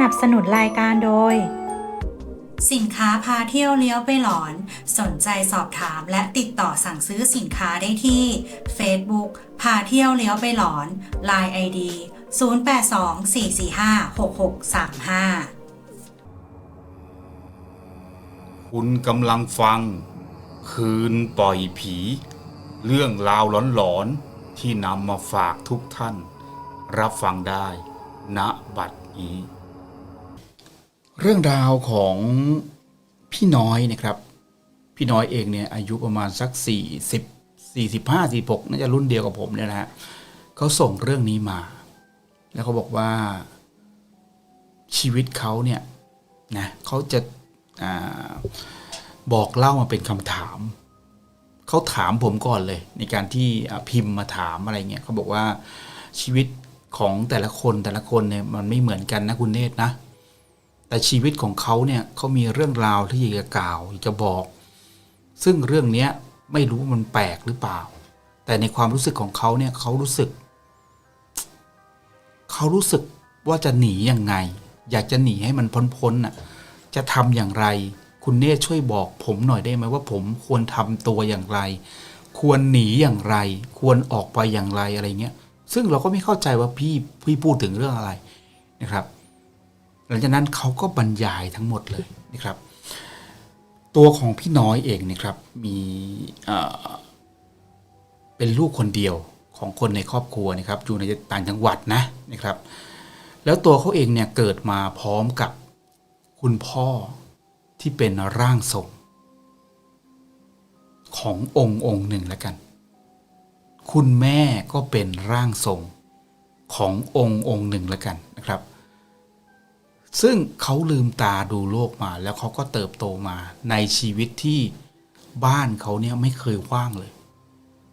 นับสนุนรายการโดย สินค้าพาเที่ยวเลี้ยวไปหลอน สนใจสอบถามและติดต่อสั่งซื้อสินค้าได้ที่ Facebook พาเที่ยวเลี้ยวไปหลอน Line ID 0824456635 คุณกำลังฟัง คืนปล่อยผี เรื่องราวหลอนๆที่นำมาฝากทุกท่าน รับฟังได้ณบัดนี้ เรื่องราวของพี่น้อยนะครับ พี่น้อยเองเนี่ยอายุประมาณสัก 40 45 46น่าจะรุ่นเดียวกับผมเนี่ยนะฮะเขาส่งเรื่องนี้มา แล้วเขาบอกว่าชีวิตเขาเนี่ยนะเขาจะอาบอกเล่ามาเป็นคำถาม เขาถามผมก่อนเลย ในการที่พิมพ์มาถามอะไรเงี้ยเขาบอกว่าชีวิตของแต่ละคนแต่ละคนเนี่ยมันไม่เหมือนกันนะคุณเนตรนะ แต่ชีวิตของเขาเนี่ยเขามีเรื่องราวที่อยากจะกล่าวอยากจะบอก ซึ่งเรื่องนี้ไม่รู้ว่ามันแปลกหรือเปล่า แต่ในความรู้สึกของเขาเนี่ยเขารู้สึก เขารู้สึกว่าจะหนียังไง อยากจะหนีให้มันพ้นๆน่ะจะทำอย่างไร คุณเนธช่วยบอก ผมหน่อยได้ไหมว่าผมควรทำตัวอย่างไร ควรหนีอย่างไร ควรออกไปอย่างไรอะไรเงี้ยซึ่งเราก็ไม่เข้าใจว่าพี่พี่พูดถึงเรื่องอะไรนะครับ หลังจากนั้นเขาก็บรรยายทั้งหมดเลยนะครับ ตัวของพี่น้อยเองนะครับมีเป็นลูกคนเดียวของคนในครอบครัวนะครับอยู่ในต่างจังหวัดนะนะครับ แล้วตัวเขาเองเนี่ยเกิดมาพร้อมกับคุณพ่อที่เป็นร่างทรงขององค์องค์หนึ่งแล้วกัน คุณแม่ก็เป็นร่างทรงขององค์องค์หนึ่งแล้วกันนะครับ ซึ่งเขาลืมตาดูโลกมา แล้วเขาก็เติบโตมาในชีวิตที่บ้านเขาเนี่ยไม่เคยว่างเลย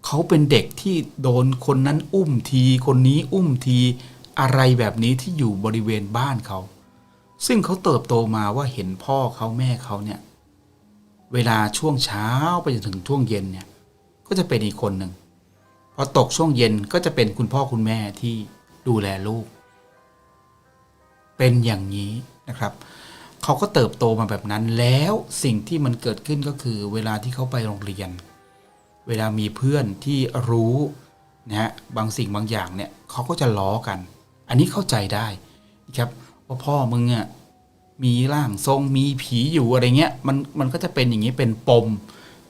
เขาเป็นเด็กที่โดนคนนั้นอุ้มที คนนี้อุ้มทีอะไรแบบนี้ที่อยู่บริเวณบ้านเขา ซึ่งเขาเติบโตมาว่าเห็นพ่อเขาแม่เขาเนี่ย เวลาช่วงเช้าไปจนถึงช่วงเย็นเนี่ย ก็จะเป็นอีกคนหนึ่งพอตกช่วงเย็นก็จะเป็นคุณพ่อคุณแม่ที่ดูแลลูก เป็นอย่างนี้นะครับเขาก็เติบโตมาแบบนั้นแล้วสิ่งที่มันเกิดขึ้นก็คือ เวลาที่เขาไปโรงเรียน เวลามีเพื่อนที่รู้นะฮะบางสิ่งบางอย่างเนี่ยเขาก็จะล้อกัน อันนี้เข้าใจได้ครับว่าพ่อมึงอะมีร่างทรงมีผีอยู่อะไรเงี้ยมันมันก็จะเป็นอย่างนี้เป็นปม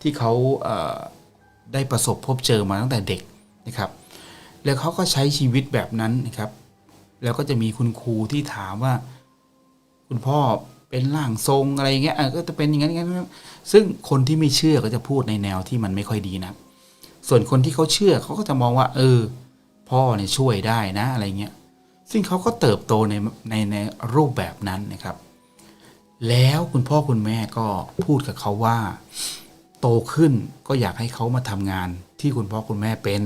ที่เขาเได้ประสบพบเจอมาตั้งแต่เด็กนะครับ แล้วเขาก็ใช้ชีวิตแบบนั้นนะครับ แล้วก็จะมีคุณครูที่ถามว่า คุณพ่อเป็นร่างทรงอะไรเงี้ยก็จะเป็นอย่างนั้นอย่างนั้นซึ่งคนที่ไม่เชื่อก็จะพูดในแนวที่มันไม่ค่อยดีนะส่วนคนที่เขาเชื่อเขาก็จะมองว่า เออ พ่อเนี่ยช่วยได้นะอะไรเงี้ยซึ่งเขาก็เติบโตในในในรูปแบบนั้นนะครับ แล้วคุณพ่อคุณแม่ก็พูดกับเขาว่า โตขึ้นก็อยากให้เขามาทำงานที่คุณพ่อคุณแม่เป็น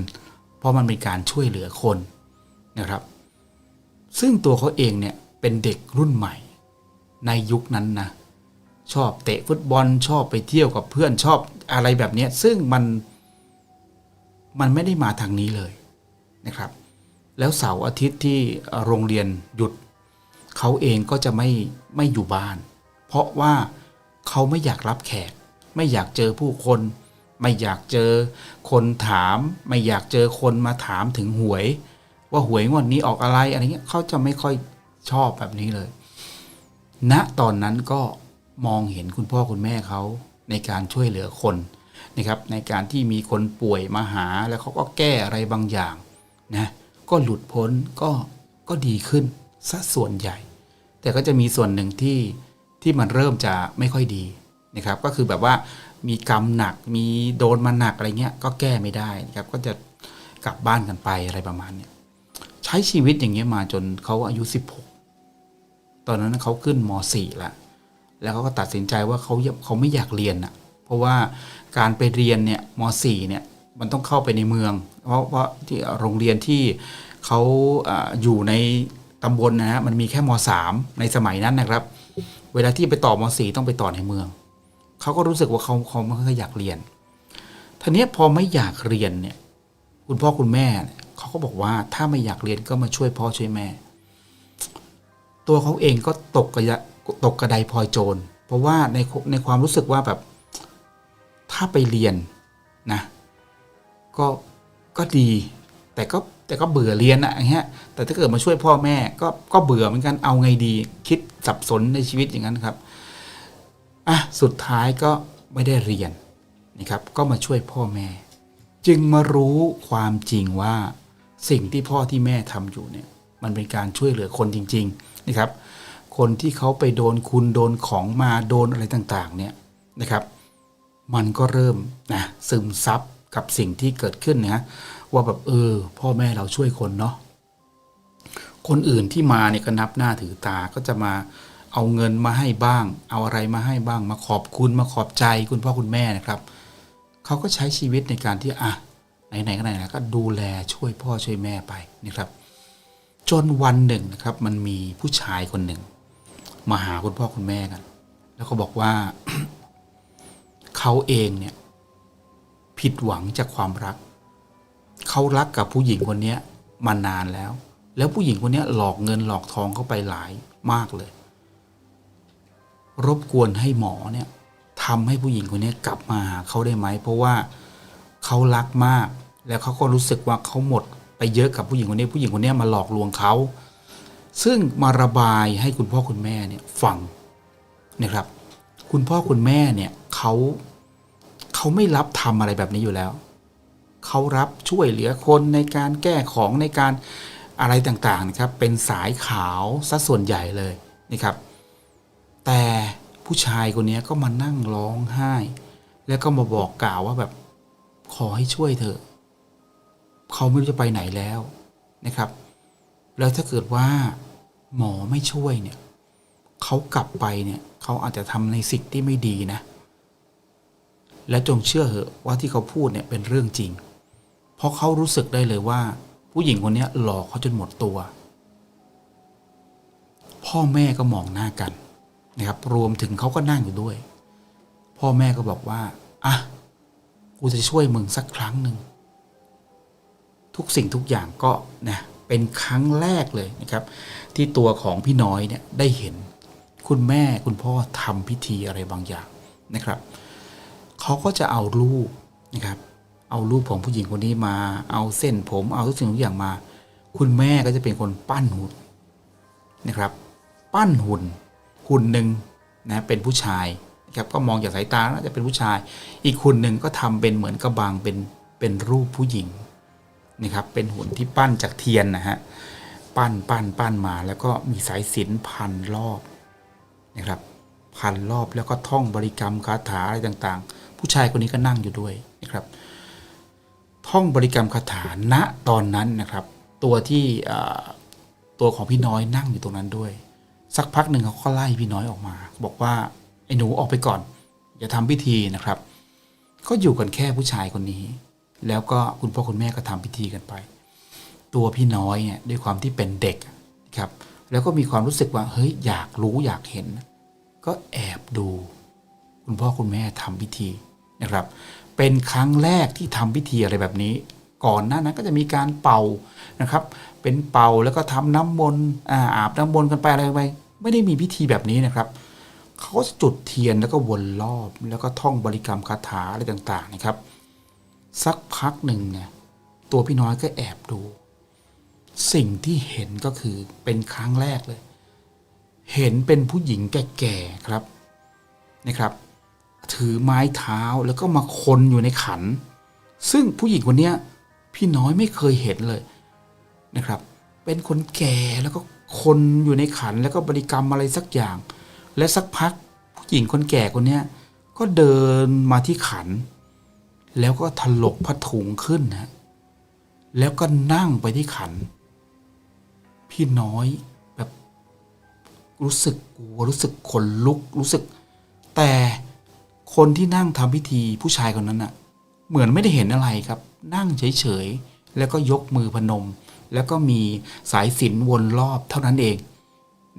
เพราะมันเป็นการช่วยเหลือคนนะครับ ซึ่งตัวเขาเองเนี่ยเป็นเด็กรุ่นใหม่ ในยุคนั้นนะชอบเตะฟุตบอลชอบไปเที่ยวกับเพื่อนชอบอะไรแบบนี้ซึ่งมันมันไม่ได้มาทางนี้เลยนะครับ แล้วเสาร์อาทิตย์ที่โรงเรียนหยุด เขาเองก็จะไม่ไม่อยู่บ้าน เพราะว่าเขาไม่อยากรับแขก ไม่อยากเจอผู้คน ไม่อยากเจอคนถาม ไม่อยากเจอคนมาถามถึงหวย ว่าหวยงวดนี้ออกอะไรอะไรเงี้ยเขาจะไม่ค่อยชอบแบบนี้เลยณตอนนั้นก็มองเห็นคุณพ่อคุณแม่เขาในการช่วยเหลือคนนะครับ ในการที่มีคนป่วยมาหาแล้วเขาก็แก้อะไรบางอย่างนะก็หลุดพ้นก็ก็ดีขึ้นซะส่วนใหญ่ แต่ก็จะมีส่วนหนึ่งที่ที่มันเริ่มจะไม่ค่อยดีนะครับ ก็คือแบบว่ามีกรรมหนักมีโดนมาหนักอะไรเงี้ยก็แก้ไม่ได้นะครับ ก็จะกลับบ้านกันไปอะไรประมาณเนี้ย ใช้ชีวิตอย่างเงี้ยมาจนเขาอายุ 16 ตอนนั้นเขาขึ้นม .4 ละแล้วเขาก็ตัดสินใจว่าเขาเขาไม่อยากเรียนอะ เพราะว่าการไปเรียนเนี่ยม .4 เนี่ยมันต้องเข้าไปในเมือง เพราะว่าที่โรงเรียนที่เขาอ่าอยู่ในตำบลนะฮะมันมีแค่ม .3 ในสมัยนั้นนะครับ เวลาที่ไปต่อม .4 ต้องไปต่อในเมือง เขาก็รู้สึกว่าเขาเขาไม่ค่อยอยากเรียนทีนี้พอไม่อยากเรียนเนี่ย คุณพ่อคุณแม่เขาก็บอกว่าถ้าไม่อยากเรียนก็มาช่วยพ่อช่วยแม่ ตัวเขาเองก็ตกกระยะตกกระไดพลอยโจร เพราะว่าในในความรู้สึกว่าแบบ ถ้าไปเรียนนะ ก็ก็ดีแต่ก็แต่ก็เบื่อเรียนอะอย่างเงี้ย แต่ถ้าเกิดมาช่วยพ่อแม่ ก็ก็เบื่อเหมือนกัน เอาไงดี คิดสับสนในชีวิตอย่างนั้นครับ อะ สุดท้ายก็ไม่ได้เรียนนะครับ ก็มาช่วยพ่อแม่ จึงมารู้ความจริงว่าสิ่งที่พ่อที่แม่ทำอยู่เนี่ย มันเป็นการช่วยเหลือคนจริง ๆนะครับ คนที่เขาไปโดนคุณโดนของมาโดนอะไรต่างๆ เนี่ยนะครับ มันก็เริ่มนะซึมซับกับสิ่งที่เกิดขึ้นนะว่าแบบเออ พ่อแม่เราช่วยคนเนาะคนอื่นที่มาเนี่ยก็นับหน้าถือตาก็จะมาเอาเงินมาให้บ้าง เอาอะไรมาให้บ้าง มาขอบคุณมาขอบใจคุณพ่อคุณแม่นะครับ เขาก็ใช้ชีวิตในการที่อะไหนๆก็ไหนๆก็ดูแลช่วยพ่อช่วยแม่ไปนะครับ จนวันหนึ่งนะครับ มันมีผู้ชายคนหนึ่ง มาหาคุณพ่อคุณแม่กัน แล้วก็บอกว่าเขาเองเนี่ย ผิดหวังจากความรัก เขารักกับผู้หญิงคนนี้มานานแล้ว แล้วผู้หญิงคนนี้หลอกเงินหลอกทองเข้าไปหลายมากเลย รบกวนให้หมอเนี่ย ทำให้ผู้หญิงคนนี้กลับมาหาเขาได้ไหม เพราะว่าเขารักมาก แล้วเขาก็รู้สึกว่าเขาหมดไปเยอะกับผู้หญิงคนนี้ ผู้หญิงคนนี้มาหลอกลวงเขา ซึ่งมาระบายให้คุณพ่อคุณแม่เนี่ยฟังนะครับ คุณพ่อคุณแม่เนี่ยเขาเขาไม่รับทำอะไรแบบนี้อยู่แล้ว เขารับช่วยเหลือคนในการแก้ของในการอะไรต่างๆนะครับ เป็นสายขาวซะส่วนใหญ่เลยนะครับ แต่ ผู้ชายคนนี้ก็มานั่งร้องไห้ แล้วก็มาบอกกล่าวว่าแบบขอให้ช่วยเถอะเขาไม่รู้จะไปไหนแล้วนะครับ แล้วถ้าเกิดว่าหมอไม่ช่วยเนี่ยเขากลับไปเนี่ยเขาอาจจะทำในสิ่งที่ไม่ดีนะ และจงเชื่อเหอะว่าที่เขาพูดเนี่ยเป็นเรื่องจริง เพราะเขารู้สึกได้เลยว่า ผู้หญิงคนนี้หลอกเขาจนหมดตัว พ่อแม่ก็มองหน้ากัน นะครับ รวมถึงเขาก็นั่งอยู่ด้วย พ่อแม่ก็บอกว่าอะกูจะช่วยมึงสักครั้งหนึ่งทุกสิ่งทุกอย่างก็นะเป็นครั้งแรกเลยนะครับ ที่ตัวของพี่น้อยเนี่ยได้เห็น คุณแม่คุณพ่อทำพิธีอะไรบางอย่างนะครับเขาก็จะเอารูปนะครับ เอารูปของผู้หญิงคนนี้มา เอาเส้นผม เอาทุกสิ่งทุกอย่างมา คุณแม่ก็จะเป็นคนปั้นหุ่นนะครับ ปั้นหุ่น หุ่นหนึ่งนะเป็นผู้ชายนะครับก็มองจากสายตาน่าจะเป็นผู้ชาย อีกหุ่นหนึ่งก็ทำเป็นเหมือนกระบางเป็นเป็นรูปผู้หญิงนะครับเป็นหุ่นที่ปั้นจากเทียนนะฮะปั้นปั้นปั้นมาแล้วก็มีสายสินพันรอบนะครับพันรอบแล้วก็ท่องบริกรรมคาถาอะไรต่างๆ ผู้ชายคนนี้ก็นั่งอยู่ด้วยนะครับ ท่องบริกรรมคาถาณตอนนั้นนะครับ ตัวที่ตัวของพี่น้อยนั่งอยู่ตรงนั้นด้วย สักพักหนึ่งเขาก็ไล่พี่น้อยออกมา บอกว่าไอ้หนูออกไปก่อน อย่าทำพิธีนะครับ ก็อยู่กันแค่ผู้ชายคนนี้ แล้วก็คุณพ่อคุณแม่ก็ทำพิธีกันไป ตัวพี่น้อยเนี่ยด้วยความที่เป็นเด็กนะครับ แล้วก็มีความรู้สึกว่าเฮ้ยอยากรู้อยากเห็น ก็แอบดู คุณพ่อคุณแม่ทำพิธีนะครับ เป็นครั้งแรกที่ทำพิธีอะไรแบบนี้ ก่อนหน้านั้นก็จะมีการเป่านะครับ เป็นเป่าแล้วก็ทำน้ำมนต์อาบน้ำมนต์กันไปอะไรไป ไม่ได้มีพิธีแบบนี้นะครับเขาก็จะจุดเทียนแล้วก็วนรอบ แล้วก็ท่องบริกรรมคาถาอะไรต่างๆนะครับ สักพักหนึ่งเนี่ยตัวพี่น้อยก็แอบดู สิ่งที่เห็นก็คือเป็นครั้งแรกเลย เห็นเป็นผู้หญิงแก่ๆครับนะครับ ถือไม้เท้าแล้วก็มาคนอยู่ในขัน ซึ่งผู้หญิงคนเนี้ยพี่น้อยไม่เคยเห็นเลยนะครับ เป็นคนแก่แล้วก็ คนอยู่ในขันแล้วก็บริกรรมอะไรสักอย่าง และสักพักผู้หญิงคนแก่คนเนี้ยก็เดินมาที่ขัน แล้วก็ถลกผ้าถุงขึ้นนะแล้วก็นั่งไปที่ขัน พี่น้อยแบบรู้สึกกลัวรู้สึกขนลุกรู้สึก แต่คนที่นั่งทำพิธีผู้ชายคนนั้นน่ะ เหมือนไม่ได้เห็นอะไรครับ นั่งเฉยๆแล้วก็ยกมือพนม แล้วก็มีสายสินวนรอบเท่านั้นเอง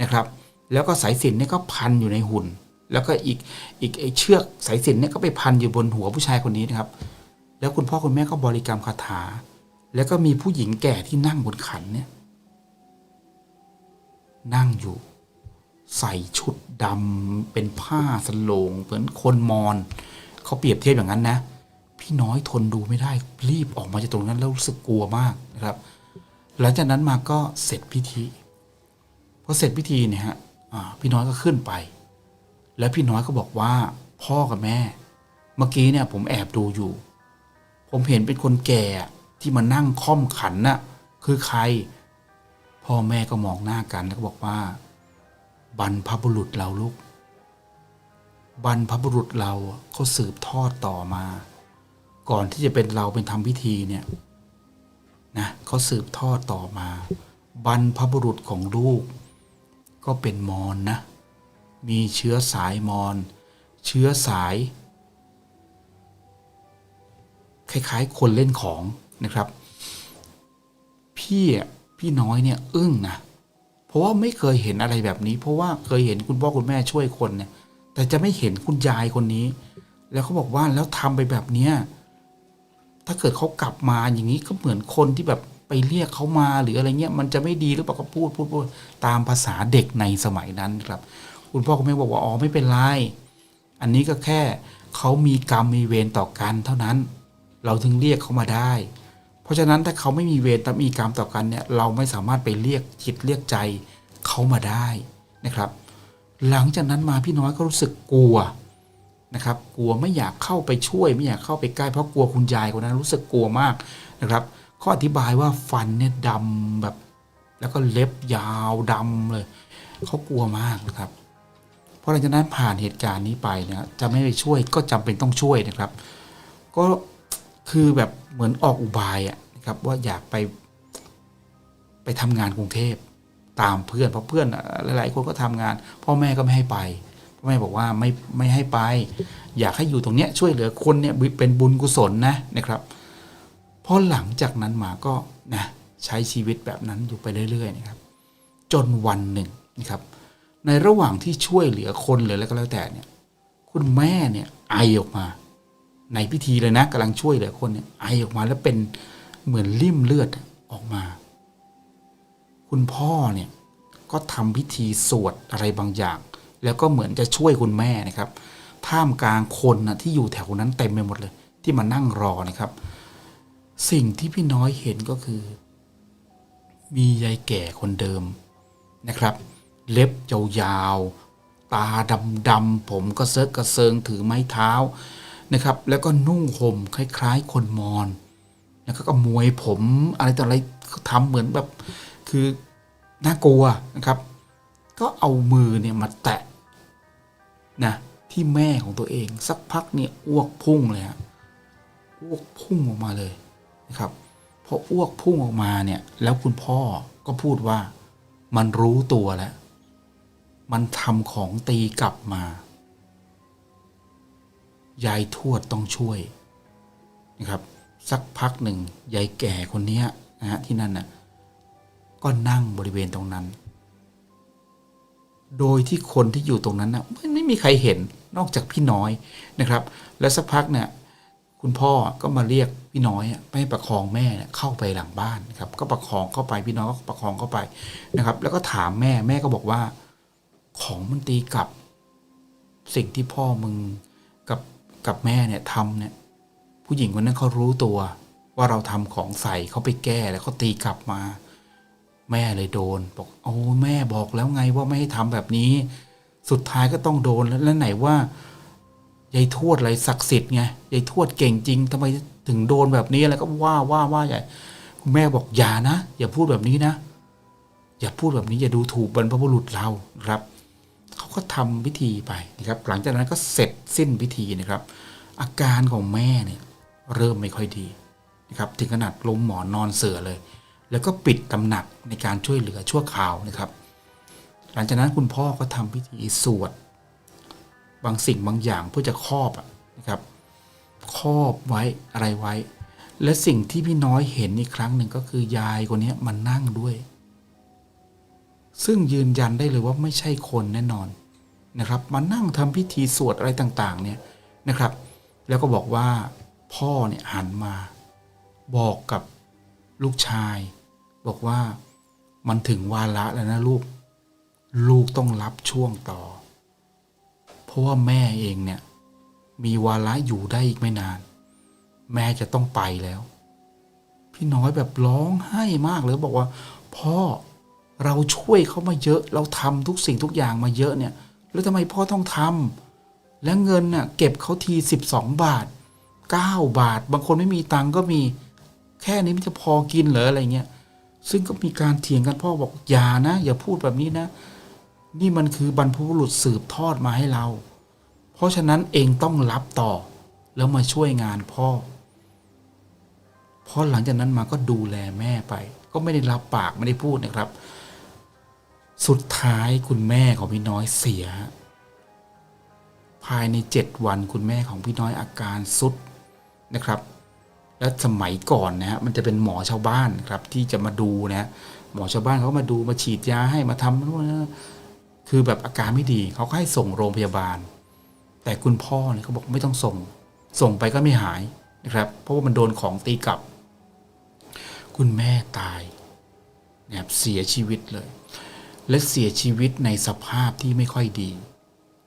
นะครับ แล้วก็สายสินเนี่ยก็พันอยู่ในหุ่น แล้วก็อีกอีกไอเชือกสายสินเนี่ยก็ไปพันอยู่บนหัวผู้ชายคนนี้นะครับ แล้วคุณพ่อคุณแม่ก็บริกรรมคาถา แล้วก็มีผู้หญิงแก่ที่นั่งบนขันเนี่ยนั่งอยู่ ใส่ชุดดำเป็นผ้าสโลงเหมือนคนมอญเขาเปรียบเทียบอย่างนั้นนะ พี่น้อยทนดูไม่ได้รีบออกมาจากตรงนั้นแล้วรู้สึกกลัวมากนะครับ หลังจากนั้นมาก็เสร็จพิธีพอเสร็จพิธีเนี่ยฮะพี่น้อยก็ขึ้นไป แล้วพี่น้อยก็บอกว่าพ่อกับแม่ เมื่อกี้เนี่ยผมแอบดูอยู่ ผมเห็นเป็นคนแก่ที่มานั่งค่อมขันน่ะคือใคร พ่อแม่ก็มองหน้ากันแล้วก็บอกว่า บรรพบุรุษเราลูก บรรพบุรุษเราเขาสืบทอดต่อมา ก่อนที่จะเป็นเราเป็นทำพิธีเนี่ย นะเขาสืบทอดต่อมา บรรพบุรุษของลูก ก็เป็นมอญนะ มีเชื้อสายมอญเชื้อสาย คล้ายๆ คนเล่นของนะครับ พี่พี่น้อยเนี่ยอึ้งนะเพราะว่าไม่เคยเห็นอะไรแบบนี้ เพราะว่าเคยเห็นคุณพ่อคุณแม่ช่วยคนเนี่ยแต่จะไม่เห็นคุณยายคนนี้ แล้วเขาบอกว่าแล้วทำไปแบบเนี้ย ถ้าเกิดเขากลับมาอย่างนี้ก็เหมือนคนที่แบบไปเรียกเขามาหรืออะไรเงี้ยมันจะไม่ดีหรือเปล่าก็พูดพูดพูดตามภาษาเด็กในสมัยนั้นครับ คุณพ่อคุณแม่บอกว่าอ๋อไม่เป็นไรอันนี้ก็แค่เขามีกรรมมีเวรต่อกันเท่านั้น เราถึงเรียกเขามาได้ เพราะฉะนั้นถ้าเขาไม่มีเวรแต่มีกรรมต่อกันเนี่ยเราไม่สามารถไปเรียกจิตเรียกใจเขามาได้นะครับ หลังจากนั้นมาพี่น้อยก็รู้สึกกลัว นะครับ กลัวไม่อยากเข้าไปช่วย ไม่อยากเข้าไปใกล้เพราะกลัวคุณยายคนนั้นรู้สึกกลัวมากนะครับเขาอธิบายว่าฟันเนี่ยดำแบบ แล้วก็เล็บยาวดำเลยเขากลัวมากนะครับเพราะหลังจากนั้นผ่านเหตุการณ์นี้ไปนะจะไม่ไปช่วยก็จำเป็นต้องช่วยนะครับ ก็คือแบบเหมือนออกอุบายอะนะครับว่าอยากไป ไปทำงานกรุงเทพตามเพื่อนเพราะเพื่อนหลายๆคนก็ทำงาน พ่อแม่ก็ไม่ให้ไป แม่บอกว่าไม่ไม่ให้ไป อยากให้อยู่ตรงเนี้ยช่วยเหลือคนเนี่ยเป็นบุญกุศลนะนะครับพอหลังจากนั้นมาก็นะใช้ชีวิตแบบนั้นอยู่ไปเรื่อยๆนะครับ จนวันหนึ่งนะครับ ในระหว่างที่ช่วยเหลือคนเลยแล้วก็แล้วแต่เนี่ย คุณแม่เนี่ยไอออกมา ในพิธีเลยนะกำลังช่วยเหลือคนเนี่ยไอออกมาแล้วเป็นเหมือนริ่มเลือดออกมา คุณพ่อเนี่ยก็ทำพิธีสวดอะไรบางอย่าง แล้วก็เหมือนจะช่วยคุณแม่นะครับท่ามกลางคนนะที่อยู่แถวนั้นเต็มไปหมดเลย ที่มานั่งรอนะครับ สิ่งที่พี่น้อยเห็นก็คือ มียายแก่คนเดิมนะครับ เล็บยาวๆตาดำๆผมก็เซิกกระเซิงถือไม้เท้านะครับ แล้วก็นุ่งห่มคล้ายๆ คนมอญแล้วก็มวยผมอะไรต่ออะไรทำเหมือนแบบคือน่ากลัวนะครับ ก็เอามือเนี่ยมาแตะ นะที่แม่ของตัวเองสักพักเนี่ยอ้วกพุ่งเลยฮะอ้วกพุ่งออกมาเลยนะครับพออ้วกพุ่งออกมาเนี่ยแล้วคุณพ่อก็พูดว่ามันรู้ตัวแล้ว มันทำของตีกลับมา ยายทวดต้องช่วยนะครับ สักพักหนึ่งยายแก่คนนี้นะฮะที่นั่นน่ะก็นั่งบริเวณตรงนั้น โดยที่คนที่อยู่ตรงนั้นนะไม่ไม่มีใครเห็นนอกจากพี่น้อยนะครับ แล้วสักพักเนี่ยคุณพ่อก็มาเรียกพี่น้อยไปให้ประคองแม่เข้าไปหลังบ้านครับ ก็ประคองเข้าไปพี่น้อยก็ประคองเข้าไปนะครับ แล้วก็ถามแม่แม่ก็บอกว่า ของมันตีกลับสิ่งที่พ่อมึงกับกับแม่เนี่ยทำเนี่ย ผู้หญิงคนนั้นเขารู้ตัวว่าเราทำของใส่เขาไปแก้แล้วเขาตีกลับมา แม่เลยโดนบอกโอ้แม่บอกแล้วไงว่าไม่ให้ทำแบบนี้ สุดท้ายก็ต้องโดนแล้วแล้วไหนว่ายายทวดอะไรศักดิ์สิทธิ์ไงยายทวดเก่งจริงทำไมถึงโดนแบบนี้แล้วก็ว่าว่าว่าใหญ่คุณแม่บอกอย่านะอย่าพูดแบบนี้นะ อย่าพูดแบบนี้อย่าดูถูกบรรพบุรุษเราครับเขาก็ทำพิธีไปนะครับ หลังจากนั้นก็เสร็จสิ้นพิธีนะครับ อาการของแม่เนี่ยเริ่มไม่ค่อยดีนะครับ ถึงขนาดล้มหมอนนอนเสือเลย แล้วก็ปิดตำหนักในการช่วยเหลือชั่วคราวนะครับ หลังจากนั้นคุณพ่อก็ทำพิธีสวด บางสิ่งบางอย่างเพื่อจะครอบนะครับครอบไว้อะไรไว้ และสิ่งที่พี่น้อยเห็นอีกครั้งหนึ่งก็คือยายคนนี้มานั่งด้วย ซึ่งยืนยันได้เลยว่าไม่ใช่คนแน่นอนนะครับมานั่งทำพิธีสวดอะไรต่างๆเนี่ยนะครับ แล้วก็บอกว่าพ่อเนี่ยหันมา บอกกับลูกชาย บอกว่ามันถึงวาระแล้วนะลูก ลูกต้องรับช่วงต่อ เพราะว่าแม่เองเนี่ย มีวาระอยู่ได้อีกไม่นาน แม่จะต้องไปแล้ว พี่น้อยแบบร้องไห้มากเลยบอกว่า พ่อเราช่วยเขามาเยอะ เราทำทุกสิ่งทุกอย่างมาเยอะเนี่ย แล้วทำไมพ่อต้องทำและเงินน่ะเก็บเขาทีสิบสองบาทเก้าบาท บางคนไม่มีตังก็มี แค่นี้มันจะพอกินเหรออะไรเงี้ย ซึ่งก็มีการเถียงกันพ่อบอกอย่านะ อย่าพูดแบบนี้นะ นี่มันคือบรรพบุรุษสืบทอดมาให้เรา เพราะฉะนั้นเองต้องรับต่อ แล้วมาช่วยงานพ่อพราะหลังจากนั้นมาก็ดูแลแม่ไป ก็ไม่ได้รับปากไม่ได้พูดนะครับ สุดท้ายคุณแม่ของพี่น้อยเสีย ภายในเจ็ดวันคุณแม่ของพี่น้อยอาการสุดนะครับ และสมัยก่อนนะฮะมันจะเป็นหมอชาวบ้านครับ ที่จะมาดูนะหมอชาวบ้านเขามาดูมาฉีดยาให้มาทำนู่นนะคือแบบอาการไม่ดีเขาก็ให้ส่งโรงพยาบาล แต่คุณพ่อเนี่ยเขาบอกไม่ต้องส่ง ส่งไปก็ไม่หายนะครับ เพราะว่ามันโดนของตีกลับ คุณแม่ตายนะครับเสียชีวิตเลย และเสียชีวิตในสภาพที่ไม่ค่อยดี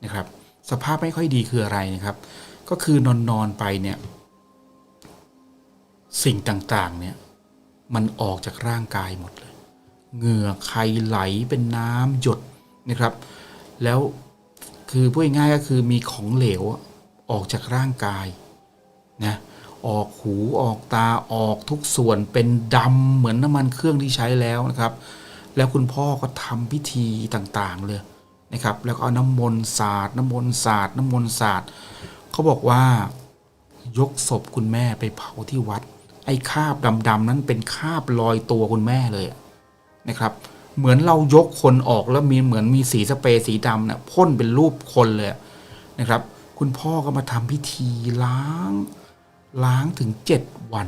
นะครับ สภาพไม่ค่อยดีคืออะไรนะครับ ก็คือนอนนอนไปเนี่ย สิ่งต่างๆเนี่ยมันออกจากร่างกายหมดเลย เหงื่อใครไหลเป็นน้ำหยดนะครับ แล้วคือพูดง่ายๆก็คือมีของเหลวออกจากร่างกายนะออกหูออกตาออกทุกส่วนเป็นดำเหมือนน้ำมันเครื่องที่ใช้แล้วนะครับ แล้วคุณพ่อก็ทำพิธีต่างๆเลยนะครับ แล้วก็เอาน้ำมนต์สาดน้ำมนต์สาดน้ำมนต์สาดเขาบอกว่ายกศพคุณแม่ไปเผาที่วัด ไอ้คาบดำๆนั้นเป็นคาบลอยตัวคุณแม่เลยนะครับ เหมือนเรายกคนออกแล้วมีเหมือนมีสีสเปรย์สีดำเนี่ยพ่นเป็นรูปคนเลยนะครับ คุณพ่อก็มาทำพิธีล้าง ล้างถึงเจ็ดวัน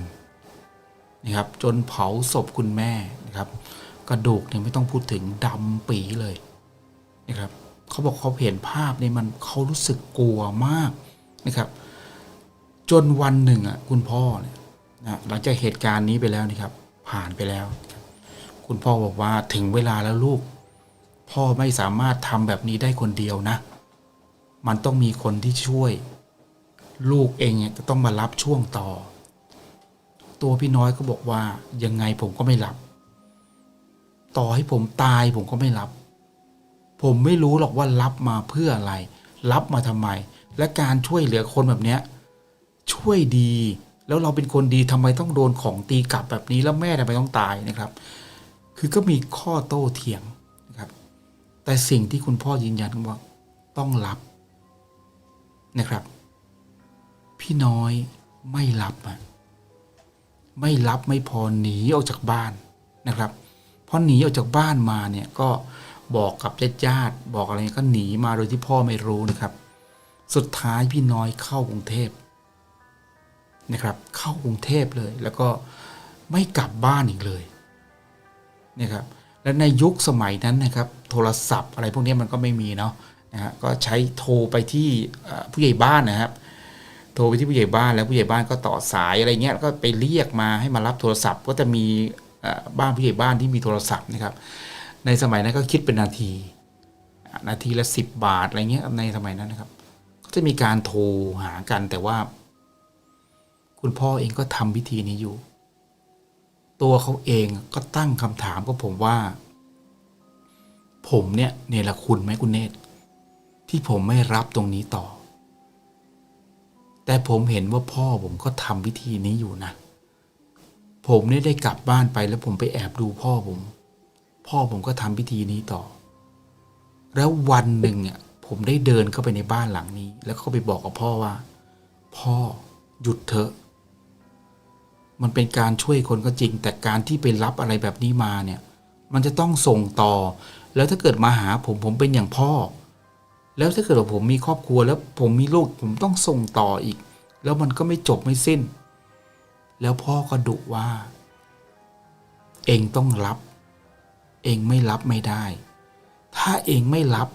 นะครับ จนเผาศพคุณแม่นะครับ กระดูกเนี่ยไม่ต้องพูดถึงดำปีเลยนะครับเขาบอกเขาเห็นภาพเนี่ยมันเขารู้สึกกลัวมากนะครับ จนวันหนึ่งอะคุณพ่อเนี่ย นะหลังจากเหตุการณ์นี้ไปแล้วนี่ครับ ผ่านไปแล้ว คุณพ่อบอกว่าถึงเวลาแล้วลูก พ่อไม่สามารถทำแบบนี้ได้คนเดียวนะ มันต้องมีคนที่ช่วย ลูกเองเนี่ยจะต้องมารับช่วงต่อ ตัวพี่น้อยก็บอกว่ายังไงผมก็ไม่รับ ต่อให้ผมตายผมก็ไม่รับ ผมไม่รู้หรอกว่ารับมาเพื่ออะไร รับมาทำไม และการช่วยเหลือคนแบบเนี้ยช่วยดี แล้วเราเป็นคนดีทำไมต้องโดนของตีกลับแบบนี้แล้วแม่ทำไมต้องตายนะครับ คือก็มีข้อโต้เถียงนะครับ แต่สิ่งที่คุณพ่อยืนยันว่าต้องรับนะครับ พี่น้อยไม่รับอะไม่รับไม่พอหนีออกจากบ้านนะครับพอหนีออกจากบ้านมาเนี่ยก็บอกกับญาติญาติบอกอะไรก็หนีมาโดยที่พ่อไม่รู้นะครับ สุดท้ายพี่น้อยเข้ากรุงเทพ นะครับเข้ากรุงเทพเลย แล้วก็ไม่กลับบ้านอีกเลยนะครับและในยุคสมัยนั้นนะครับโทรศัพท์อะไรพวกนี้มันก็ไม่มีเนาะนะฮะก็ใช้โทรไปที่ผู้ใหญ่บ้านนะครับ โทรไปที่ผู้ใหญ่บ้านแล้วผู้ใหญ่บ้านก็ต่อสายอะไรเงี้ยก็ไปเรียกมาให้มารับโทรศัพท์ ก็จะมีบ้านผู้ใหญ่บ้านที่มีโทรศัพท์นะครับ ในสมัยนั้นก็คิดเป็นนาที นาทีละสิบบาทอะไรเงี้ยในสมัยนั้นนะครับ ก็จะมีการโทรหากันแต่ว่า คุณพ่อเองก็ทำพิธีนี้อยู่ ตัวเขาเองก็ตั้งคำถามกับผมว่า ผมเนี่ยเนรคุณไหมคุณเนตที่ผมไม่รับตรงนี้ต่อ แต่ผมเห็นว่าพ่อผมก็ทำพิธีนี้อยู่นะ ผมเนี่ยได้กลับบ้านไปแล้วผมไปแอบดูพ่อผม พ่อผมก็ทำพิธีนี้ต่อ แล้ววันหนึ่งอะผมได้เดินเข้าไปในบ้านหลังนี้ แล้วก็ไปบอกกับพ่อว่า พ่อหยุดเถอะ มันเป็นการช่วยคนก็จริง แต่การที่ไปรับอะไรแบบนี้มาเนี่ย มันจะต้องส่งต่อ แล้วถ้าเกิดมาหาผมผมเป็นอย่างพ่อ แล้วถ้าเกิดว่าผมมีครอบครัวแล้วผมมีลูกผมต้องส่งต่ออีก แล้วมันก็ไม่จบไม่สิ้น แล้วพ่อก็ดุว่า เองต้องรับ เองไม่รับไม่ได้ ถ้าเองไม่รับ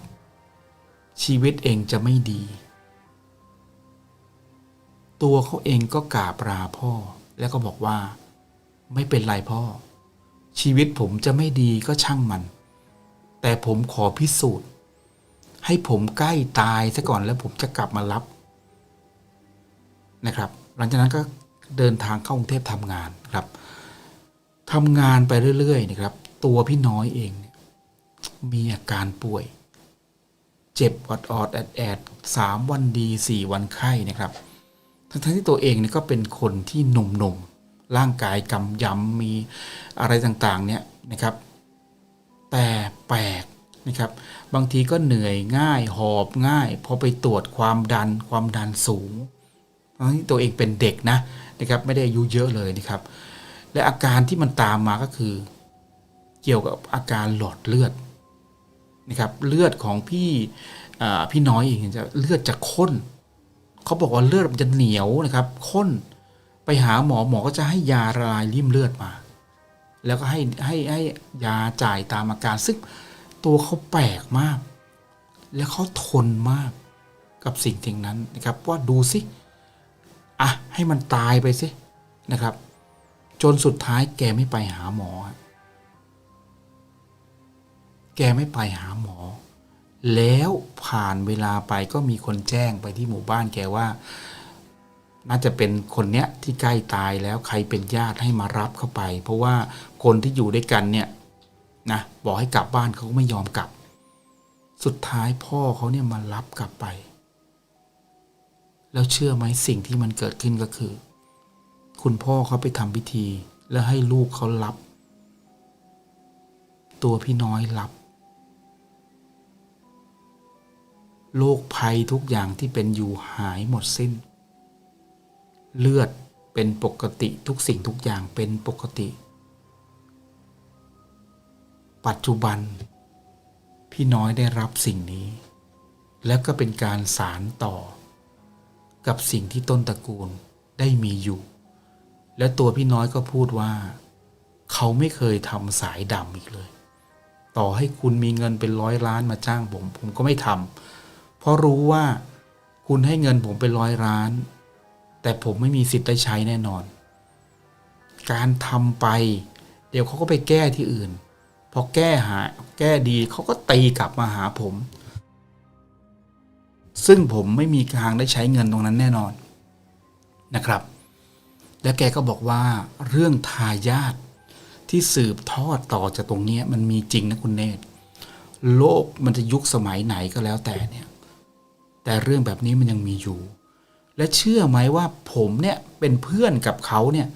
ชีวิตเองจะไม่ดี ตัวเขาเองก็กราบลาพ่อ แล้วก็บอกว่า ไม่เป็นไรพ่อ ชีวิตผมจะไม่ดีก็ช่างมัน แต่ผมขอพิสูจน์ ให้ผมใกล้ตายซะก่อนแล้วผมจะกลับมารับนะครับ หลังจากนั้นก็เดินทางเข้ากรุงเทพทำงานครับทำงานไปเรื่อยๆนะครับ ตัวพี่น้อยเองมีอาการป่วย เจ็บอดอดแอดแอดสามวันดีสี่วันไข้นะครับ ทั้งที่ตัวเองเนี่ยก็เป็นคนที่หนุ่มๆร่างกายกำยำมีอะไรต่างๆเนี่ยนะครับ แต่แปลกนะครับ บางทีก็เหนื่อยง่ายหอบง่าย พอไปตรวจความดันความดันสูงทั้งที่ตัวเองเป็นเด็กนะนะครับ ไม่ได้อายุเยอะเลยนะครับ และอาการที่มันตามมาก็คือ เกี่ยวกับอาการหลอดเลือดนะครับ เลือดของพี่พี่น้อยเองจะเลือดจะข้น เขาบอกว่าเลือดมันจะเหนียวนะครับข้นไปหาหมอหมอก็จะให้ยาละลายริ่มเลือดมา แล้วก็ให้ให้ให้ยาจ่ายตามอาการ ซึ่งตัวเขาแปลกมาก แล้วเขาทนมากกับสิ่งสิ่งนั้นนะครับ ว่าดูสิอะให้มันตายไปสินะครับ จนสุดท้ายแกไม่ไปหาหมอ แกไม่ไปหาหมอ แล้วผ่านเวลาไปก็มีคนแจ้งไปที่หมู่บ้านแกว่า น่าจะเป็นคนเนี้ยที่ใกล้ตายแล้วใครเป็นญาติให้มารับเข้าไป เพราะว่าคนที่อยู่ด้วยกันเนี่ยนะบอกให้กลับบ้านเขาก็ไม่ยอมกลับ สุดท้ายพ่อเขาเนี่ยมารับกลับไป แล้วเชื่อไหมสิ่งที่มันเกิดขึ้นก็คือ คุณพ่อเขาไปทำพิธี แล้วให้ลูกเขารับ ตัวพี่น้อยรับ โรคภัยทุกอย่างที่เป็นอยู่หายหมดสิ้น เลือดเป็นปกติทุกสิ่งทุกอย่างเป็นปกติ ปัจจุบัน พี่น้อยได้รับสิ่งนี้ แล้วก็เป็นการสารต่อ กับสิ่งที่ต้นตระกูลได้มีอยู่ และตัวพี่น้อยก็พูดว่า เขาไม่เคยทำสายดำอีกเลย ต่อให้คุณมีเงินเป็นร้อยล้านมาจ้างผม ผมก็ไม่ทำ ราะรู้ว่าคุณให้เงินผมเป็นร้อยล้าน แต่ผมไม่มีสิทธิ์ได้ใช้แน่นอน การทำไป เดี๋ยวเขาก็ไปแก้ที่อื่น พอแก้หาแก้ดีเขาก็ตีกลับมาหาผม ซึ่งผมไม่มีทางได้ใช้เงินตรงนั้นแน่นอนนะครับ แล้วแกก็บอกว่าเรื่องทายาทที่สืบทอดต่อจากตรงนี้มันมีจริงนะคุณเนตรโลกมันจะยุคสมัยไหนก็แล้วแต่เนี่ย แต่เรื่องแบบนี้มันยังมีอยู่ และเชื่อไหมว่าผมเนี่ยเป็นเพื่อนกับเขาเนี่ย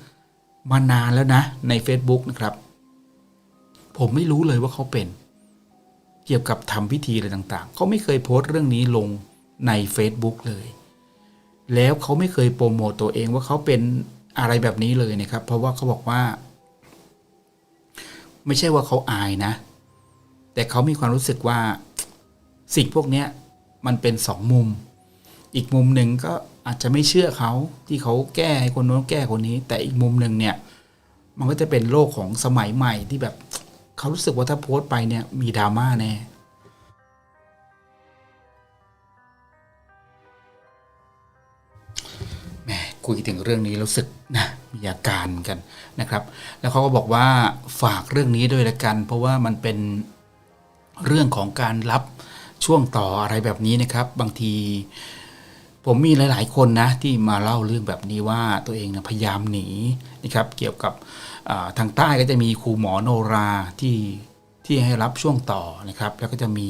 มานานแล้วนะใน Facebook นะครับ ผมไม่รู้เลยว่าเขาเป็น เกี่ยวกับทำพิธีอะไรต่างๆ เขาไม่เคยโพสต์เรื่องนี้ลงใน Facebook เลย แล้วเขาไม่เคยโปรโมตตัวเองว่าเขาเป็นอะไรแบบนี้เลยนะครับ เพราะว่าเขาบอกว่า ไม่ใช่ว่าเขาอายนะ แต่เขามีความรู้สึกว่าสิ่งพวกนี้ มันเป็นสองมุม อีกมุมหนึ่งก็อาจจะไม่เชื่อเขาที่เขาแก้ให้คนโน้นแก้คนนี้ แต่อีกมุมหนึ่งเนี่ย มันก็จะเป็นโลกของสมัยใหม่ที่แบบเขารู้สึกว่าถ้าโพสต์ไปเนี่ยมีดราม่าแน่แหมคุยถึงเรื่องนี้รู้สึกนะมีอาการกันนะครับ แล้วเขาก็บอกว่าฝากเรื่องนี้ด้วยละกัน เพราะว่ามันเป็นเรื่องของการรับ ช่วงต่ออะไรแบบนี้นะครับ บางที ผมมีหลาย ๆ คนนะที่มาเล่าเรื่องแบบนี้ว่าตัวเองนะพยายามหนีนะครับ เกี่ยวกับทางใต้ก็จะมีครูหมอโนราที่ที่ให้รับช่วงต่อนะครับ แล้วก็จะมี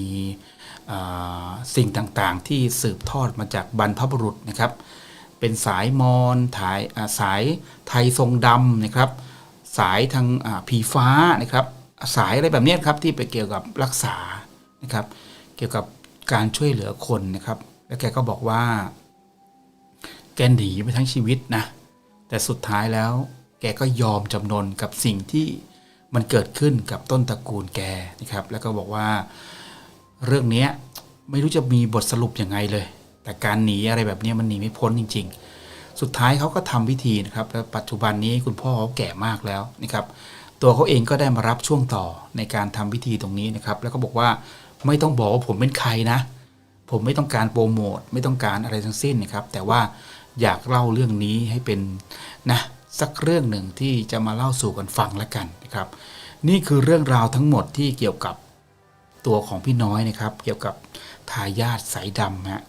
สิ่งต่างๆ ที่สืบทอดมาจากบรรพบุรุษนะครับ เป็นสายมอญถ่ายสายไทยทรงดำนะครับ สายทางผีฟ้านะครับ สายอะไรแบบนี้ครับที่ไปเกี่ยวกับรักษานะครับ กี่ยวกับการช่วยเหลือคนนะครับ แล้วแกก็บอกว่า แกหนีไปทั้งชีวิตนะ แต่สุดท้ายแล้ว แกก็ยอมจำนนกับสิ่งที่มันเกิดขึ้นกับต้นตระกูลแกนะครับ แล้วก็บอกว่าเรื่องนี้ไม่รู้จะมีบทสรุปยังไงเลย แต่การหนีอะไรแบบนี้มันหนีไม่พ้นจริง ๆ สุดท้ายเขาก็ทำพิธีนะครับ แล้วปัจจุบันนี้คุณพ่อเขาแก่มากแล้วนะครับ ตัวเขาเองก็ได้มารับช่วงต่อในการทำพิธีตรงนี้นะครับ แล้วก็บอกว่า ไม่ต้องบอกว่าผมเป็นใครนะ ผมไม่ต้องการโปรโมทไม่ต้องการอะไรทั้งสิ้นนะครับ แต่ว่าอยากเล่าเรื่องนี้ให้เป็นนะสักเรื่องหนึ่งที่จะมาเล่าสู่กันฟังแล้วกันนะครับ นี่คือเรื่องราวทั้งหมดที่เกี่ยวกับตัวของพี่น้อยนะครับ เกี่ยวกับทายาทสายดำฮะ